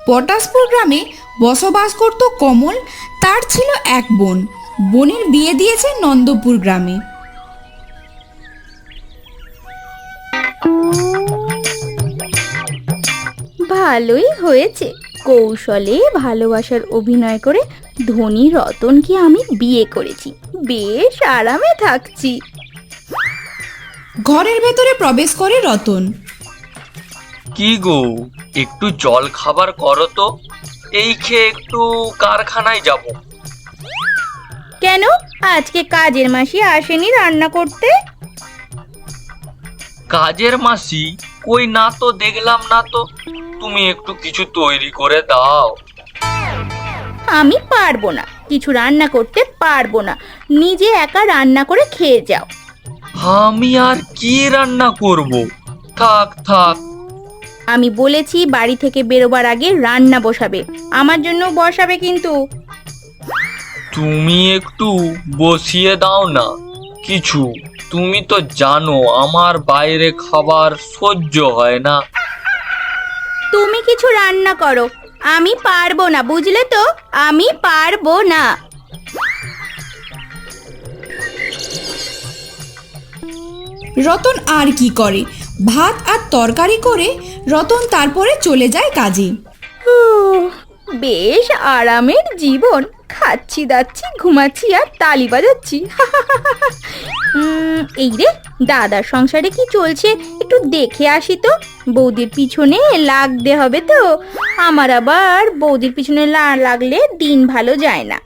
পটাশপুর গ্রামে বসবাস করত কমল তার ছিল এক বোন। বোনের বিয়ে দিয়েছে নন্দপুর গ্রামে। ভালোই হয়েছে। কৌশলে ভালোবাসার অভিনয় করে ধনী রতনকে আমি বিয়ে করেছি। বেশ আরামে থাকছি। ঘরের ভেতরে প্রবেশ করে রতন। কি গো? একটু জল খাবার করো তো। এই খেয়ে একটু কারখানায় যাব। কেন? আজকে কাজের মাসি আসেনি রান্না করতে? কাজের মাসি? কই না তো দেখলাম না তো। তুমি একটু কিছু তৈরি করে দাও। আমি পারব না। কিছু রান্না করতে পারব না। নিজে একা রান্না করে খেয়ে যাও। আমি আর কি রান্না করব? থাক থাক। আমি বলেছি বাড়ি থেকে বেরোবার আগে রান্না বসাবে। আমার জন্য বসাবে কিন্তু। তুমি একটু বসিয়ে দাও না। কিছু তুমি তো জানো আমার বাইরে খাবার সহ্য হয় না। তুমি কিছু রান্না করো। আমি পারব না বুঝলে তো? আমি পারব না। রতন আর কি করে? ভাত আর তরকারি করে রতন তারপরে চলে যায় কাজে। বেশ আরামের জীবন। খাচ্ছি দাচ্ছি ঘুমাচ্ছি আর তালি বাজাচ্ছি। এই রে দাদার সংসারে কি চলছে? একটু দেখে আসি তো। বৌদির পিছনে লাগতে হবে তো। আমার আবার বৌদির পিছনে লাগলে দিন ভালো যায় না।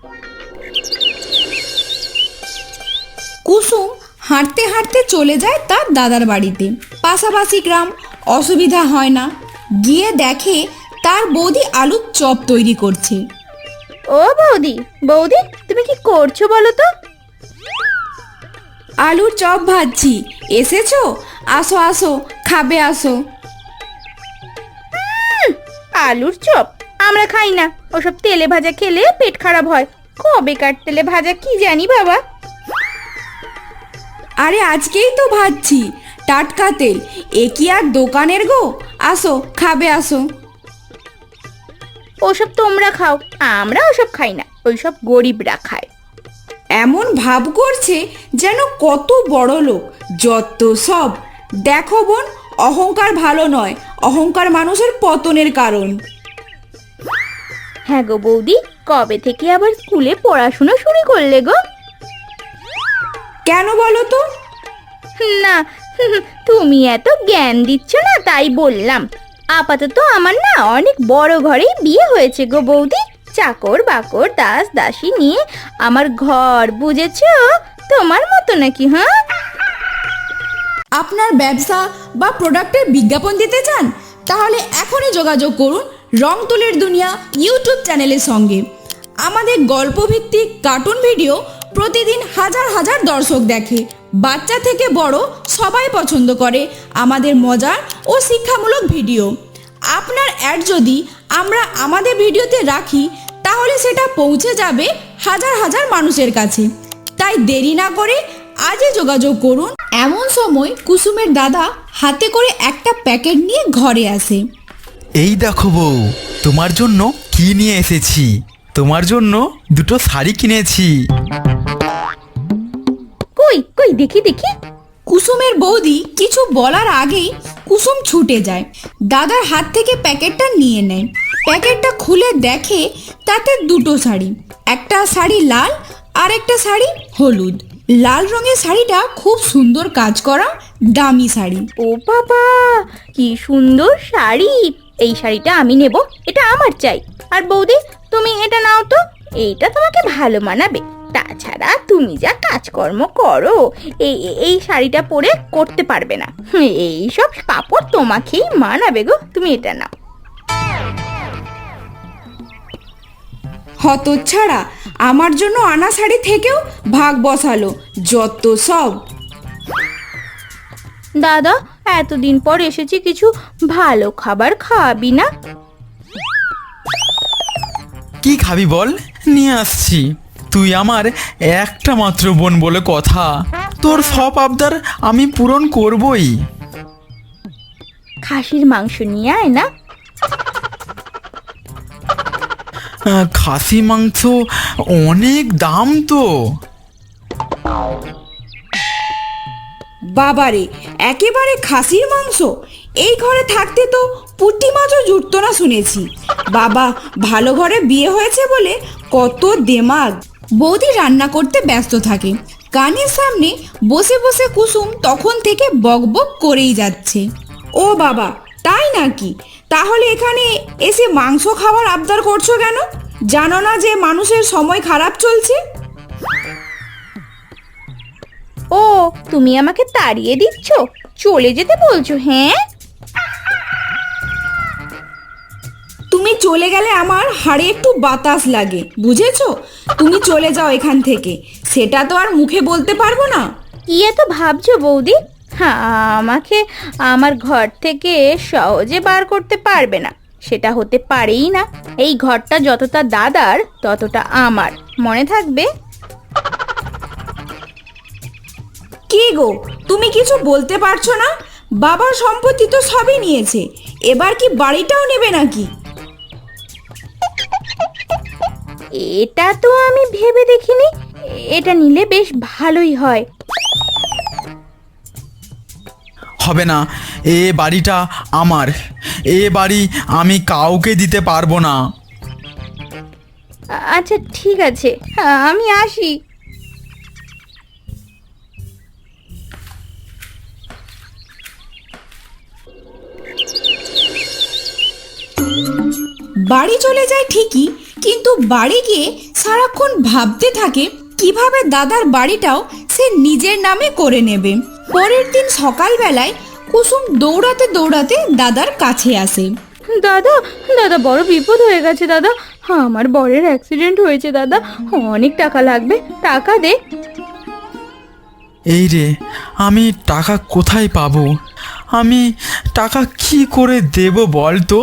কুসুম হাঁটতে হাঁটতে চলে যায় তার দাদার বাড়িতে। পাশাপাশি গ্রাম অসুবিধা হয় না। গিয়ে দেখে তার বৌদি আলুর চপ তৈরি করছে। ও বৌদি বৌদি তুমি কি করছ বলো তো? আলুর চপ ভাজছি। এসেছ? আসো আসো খাবে আসো। আলুর চপ আমরা খাই না। ওসব তেলে ভাজা খেলে পেট খারাপ হয়। কবেকার তেলে ভাজা কি জানি বাবা। আরে আজকেই তো ভাজছি। টাটকা তেল। এ কি আর দোকানের গো? আসো খাবে আসো। ওসব তোমরা খাও আমরা ওসব খাই না ওইসব গরিবরা খায়। এমন ভাব করছে যেন কত বড় লোক। যত সব। দেখো বোন অহংকার ভালো নয় অহংকার মানুষের পতনের কারণ। হ্যাঁ গো বৌদি কবে থেকে আবার স্কুলে পড়াশোনা শুরু করলে গো? কেন বলো তো? না। তুমি এত জ্ঞান দিচ্ছ না, তাই বললাম। আপাতত আমার না অনেক বড় ঘরেই বিয়ে হয়েছে গো বৌদি। চাকর বাকর, দাস দাসী নিয়ে আমার ঘর, বুঝেছ? তোমার মতো নাকি হ্যাঁ? আপনার ব্যবসা বা প্রোডাক্টের বিজ্ঞাপন দিতে চান? তাহলে এখনই যোগাযোগ করুন রং তুলির দুনিয়া ইউটিউব চ্যানেলের সঙ্গে। আমাদের গল্পভিত্তিক কার্টুন ভিডিও প্রতিদিন হাজার হাজার দর্শক দেখে। বাচ্চা থেকে বড় সবাই পছন্দ করে আমাদের মজার ও শিক্ষামূলক ভিডিও। আপনার অ্যাড যদি আমরা আমাদের ভিডিওতে রাখি, তাহলে সেটা পৌঁছে যাবে হাজার হাজার মানুষের কাছে। তাই দেরি না করে আজই যোগাযোগ করুন। এমন সময় কুসুমের দাদা হাতে করে একটা প্যাকেট নিয়ে ঘরে আসে। এই দেখো বউ, তোমার জন্য কি নিয়ে এসেছি? তোমার জন্য দুটো শাড়ি কিনেছি। কই কই দেখি দেখি। কুসুমের বৌদি কিছু বলার আগেই কুসুম ছুটে যায়। দাদার হাত থেকে প্যাকেটটা নিয়ে নেয়। প্যাকেটটা খুলে দেখে তাতে দুটো শাড়ি একটা শাড়ি লাল আর একটা শাড়ি হলুদ। লাল রঙের শাড়িটা খুব সুন্দর কাজ করা দামি শাড়ি। ও বাবা কি সুন্দর শাড়ি। এই শাড়িটা আমি নেব এটা আমার চাই। আর বৌদি তুমি এটা নাও তো এইটা তোমাকে ভালো মানাবে। তাছাড়া তুমি যা কাজকর্ম করো এই এই- শাড়িটা পরে করতে পারবে না। এই সব কাপড় তোমাকেই মানাবে গো তুমি এটা নাও। হতচ্ছাড়া আমার জন্য আনা শাড়ি থেকেও ভাগ বসালো যত সব। দাদা এতদিন পর এসেছি কিছু ভালো খাবার খাওয়াবি না? কি খাবি বল? নিয়ে আসছি। তুই আমার একটা মাত্র বোন বলে কথা। তোর সব আবদার আমি পূরণ করবই। খাসির মাংস নিয়ে আয় না। খাসি মাংস অনেক দাম তো। বাবারে একেবারে খাসির মাংস? এই ঘরে থাকতে তো পুটি মাছও জুটতো না শুনেছি। বাবা ভালো ঘরে বিয়ে হয়েছে বলে কত দেমাগ। বৌদি রান্না করতে ব্যস্ত থাকে। কানের সামনে বসে বসে কুসুম তখন থেকে বকবক করেই যাচ্ছে। ও বাবা, তাই নাকি? তাহলে এখানে এসে মাংস খাওয়ার আবদার করছ কেন? জানো না যে মানুষের সময় খারাপ চলছে? ও, তুমি আমাকে তাড়িয়ে দিচ্ছ? চলে যেতে বলছো হ্যাঁ? তুমি চলে গেলে আমার হাড়ে একটু বাতাস লাগে বুঝেছ? তুমি চলে যাও এখান থেকে। সেটা তো আর মুখে বলতে পারব না। কি এত ভাবছ বৌদি? হ্যাঁ আমাকে আমার ঘর থেকে সহজে বার করতে পারবে না। সেটা হতে পারেই না। এই ঘরটা যতটা দাদার ততটা আমার। মনে থাকবে? কি গো তুমি কিছু বলতে পারছ না? বাবার সম্পত্তি তো সবই নিয়েছে। এবার কি বাড়িটাও নেবে নাকি? এটা তো আমি ভেবে দেখিনি। এটা নিলে বেশ ভালোই হয়। হবে না এ বাড়িটা আমার। এ বাড়ি আমি কাউকে দিতে পারব না। আচ্ছা ঠিক আছে। আমি আসি। বাড়ি চলে যায় ঠিকই কিন্তু বাড়ি গিয়ে সারাক্ষণ ভাবতে থাকে কীভাবে দাদার বাড়িটাও সে নিজের নামে করে নেবে। পরের দিন সকালবেলায় কুসুম দৌড়াতে দৌড়াতে দাদার কাছে আসে। দাদা দাদা বড় বিপদ হয়ে গেছে দাদা। আমার বরের অ্যাক্সিডেন্ট হয়েছে দাদা। অনেক টাকা লাগবে টাকা দে। এই রে আমি টাকা কোথায় পাবো? আমি টাকা কি করে দেব বল তো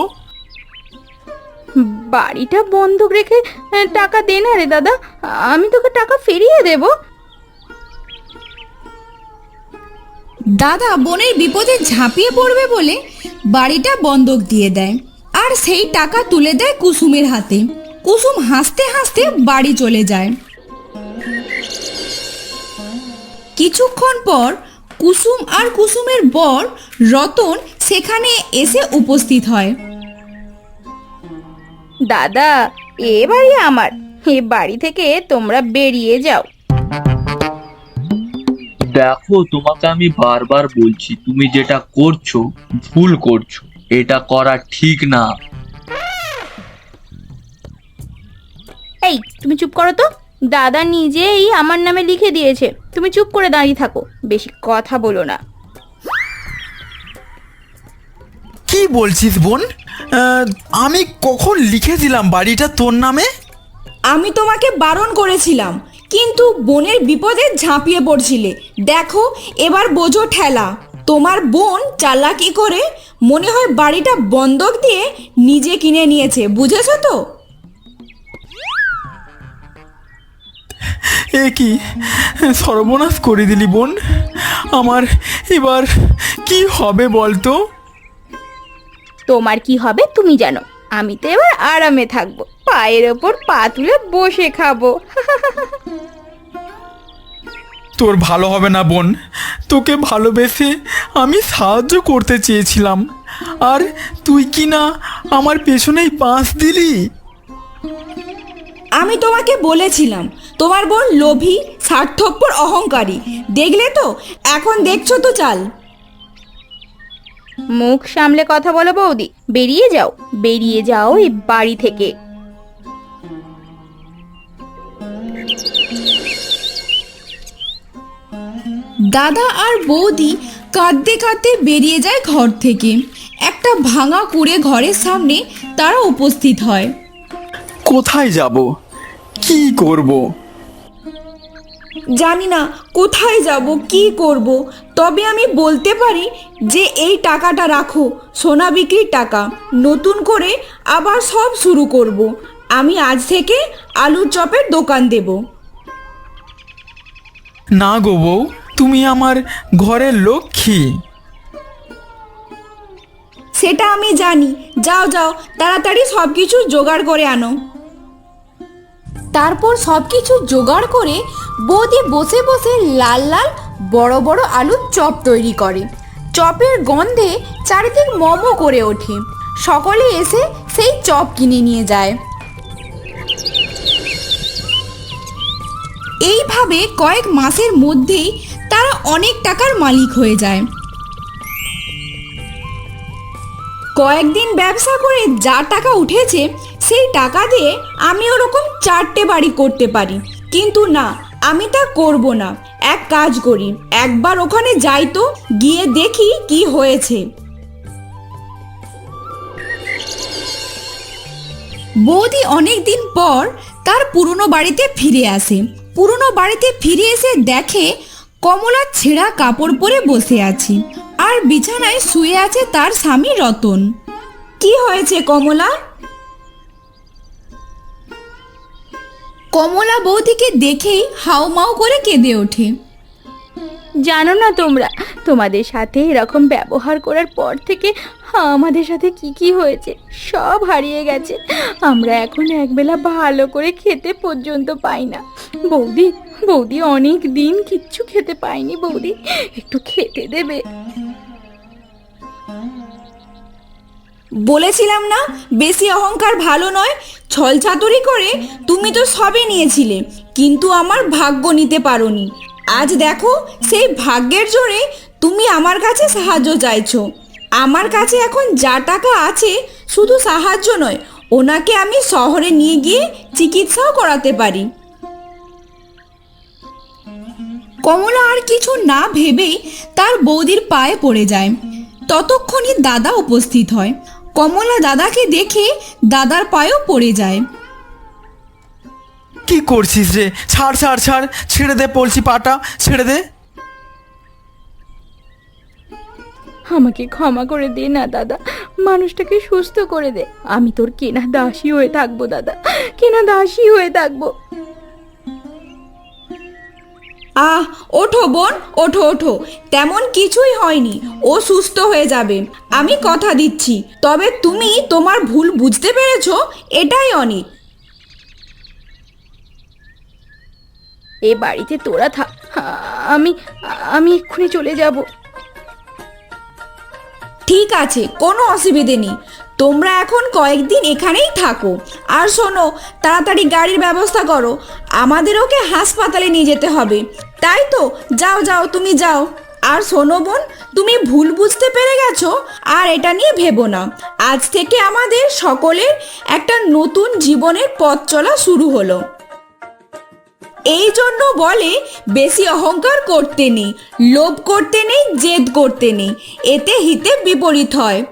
বাড়িটা বন্ধক রেখে টাকা দে না রে দাদা। আমি তোকে টাকা ফিরিয়ে দেব। দাদা, বোনের বিপদে ঝাঁপিয়ে পড়বে বলে বাড়িটা বন্ধক দিয়ে দেয়। আর সেই টাকা তুলে দেয় কুসুমের হাতে। কুসুম হাসতে হাসতে বাড়ি চলে যায়। কিছুক্ষণ পর কুসুম আর কুসুমের বর রতন সেখানে এসে উপস্থিত হয়। দাদা এ বাড়ি আমার। এ বাড়ি থেকে তোমরা বেরিয়ে যাও। দেখো তোমাকে আমি বারবার বলছি তুমি যেটা করছ ভুল করছ। এটা করা ঠিক না। এই তুমি চুপ করো তো। দাদা নিজেই আমার নামে লিখে দিয়েছে। তুমি চুপ করে দাঁড়িয়ে থাকো। বেশি কথা বলো না। কি বলছিস বোন? আমি কখন লিখে দিলাম বাড়িটা তোর নামে? আমি তোমাকে বারণ করেছিলাম কিন্তু বোনের বিপদে ঝাঁপিয়ে পড়ছিলে। দেখো এবার বোঝো ঠেলা তোমার বোন চালাকি করে মনে হয় বাড়িটা বন্ধক দিয়ে নিজে কিনে নিয়েছে বুঝেছ তো? এ কি? সর্বনাশ করে দিলি বোন। আমার এবার কি হবে বলতো? তোমার কি হবে তুমি জানো। আমি তো এবার আরামে থাকব। পায়ের ওপর পা তুলে বসে খাব। তোর ভালো হবে না বোন। তোকে ভালোবেসে আমি সাহায্য করতে চেয়েছিলাম। আর তুই কি না আমার পেছনেই বাঁশ দিলি? আমি তোমাকে বলেছিলাম তোমার বোন লোভী স্বার্থপর অহংকারী। দেখলে তো? এখন দেখছ তো চাল। মুখ সামলে কথা বলো বৌদি। বেরিয়ে যাও। বেরিয়ে যাও এই বাড়ি থেকে। দাদা আর বৌদি কাঁদতে কাঁদতে বেরিয়ে যায় ঘর থেকে। একটা ভাঙা কুড়ে ঘরের সামনে তারা উপস্থিত হয়। কোথায় যাব? কি করব? জানি না কোথায় যাব কি করব তবে আমি বলতে পারি যে এই টাকাটা রাখো সোনা বিক্রির টাকা। নতুন করে আবার সব শুরু করব। আমি আজ থেকে আলুর চপের দোকান দেব। না গো বউ তুমি আমার ঘরের লক্ষ্মী। সেটা আমি জানি। যাও যাও তাড়াতাড়ি সব কিছু জোগাড় করে আনো। তারপর সব কিছু জোগাড় করে বৌদি বসে বসে লাল লাল বড় বড় আলুর চপ তৈরি করে। চপের গন্ধে চারিদিক মমো করে ওঠে। সকলে এসে সেই চপ কিনে নিয়ে যায়। এইভাবে কয়েক মাসের মধ্যেই তারা অনেক টাকার মালিক হয়ে যায়। কয়েকদিন ব্যবসা করে যা টাকা উঠেছে সেই টাকা দিয়ে আমি ওরকম চারটে বাড়ি করতে পারি। কিন্তু না, আমি তা করব না। এক কাজ করি, একবার ওখানে যাই তো, গিয়ে দেখি কি হয়েছে। বৌদি অনেক দিন পর তার পুরনো বাড়িতে ফিরে আসে। পুরনো বাড়িতে ফিরে এসে দেখে কমলা ছেঁড়া কাপড় পরে বসে আছে আর বিছানায় শুয়ে আছে তার স্বামী রতন। কি হয়েছে কমলা? কমলা বৌদিকে দেখেই হাউমাউ করে কেঁদে ওঠে। জানো না তোমরা, তোমাদের সাথে এরকম ব্যবহার করার পর থেকে আমাদের সাথে কি কি হয়েছে, সব হারিয়ে গেছে। আমরা এখন একবেলা ভালো করে খেতে পর্যন্ত পাই না। বৌদি বৌদি অনেক দিন কিচ্ছু খেতে পাইনি বৌদি। একটু খেতে দেবে। বলেছিলাম না, বেশি অহংকার ভালো নয় ছলচাতুরি করে তুমি তো সবে নিয়েছিলে, কিন্তু আমার ভাগ্য নিতে পারোনি। আজ দেখো, সেই ভাগ্যের জোরে তুমি আমার কাছে সাহায্য চাইছো। আমার কাছে এখন যা টাকা আছে, শুধু সাহায্য নয়, ওনাকে আমি শহরে নিয়ে গিয়ে চিকিৎসাও করাতে পারি। কমলা আর কিছু না ভেবেই তার বৌদির পায়ে পড়ে যায়। ততক্ষণই দাদা উপস্থিত হয়। কমলা দাদাকে দেখে দাদার পায়েও পড়ে যায়। কি করছিস রে? ছাড় ছাড় ছাড়। ছেড়ে দে বলছি পাটা ছেড়ে দে। আমাকে ক্ষমা করে দে না দাদা। মানুষটাকে সুস্থ করে দে। আমি তোর কেনা দাসী হয়ে থাকব দাদা। কেনা দাসী হয়ে থাকব। আহ ওঠো বোন ওঠো ওঠো। তেমন কিছুই হয়নি। ও সুস্থ হয়ে যাবে। আমি কথা দিচ্ছি। তবে তুমি তোমার ভুল বুঝতে পেরেছ? এটাই অনেক। এ বাড়িতে তোরা থাক আমি আমি এক্ষুনি চলে যাব। ঠিক আছে কোনো অসুবিধে নেই। তোমরা এখন কয়েকদিন এখানেই থাকো। আর শোনো তাড়াতাড়ি গাড়ির ব্যবস্থা করো। আমাদের ওকে হাসপাতালে নিয়ে যেতে হবে। তাই তো, যাও যাও, তুমি যাও। আর শোনো বোন, তুমি ভুল বুঝতে পেরে গেছো, আর এটা নিয়ে ভেবো না। আজ থেকে আমাদের সকলের একটা নতুন জীবনের পথ চলা শুরু হলো। এই জন্য বলে, বেশি অহংকার করতে নেই, লোভ করতে নেই, জেদ করতে নেই, এতে হিতে বিপরীত হয়।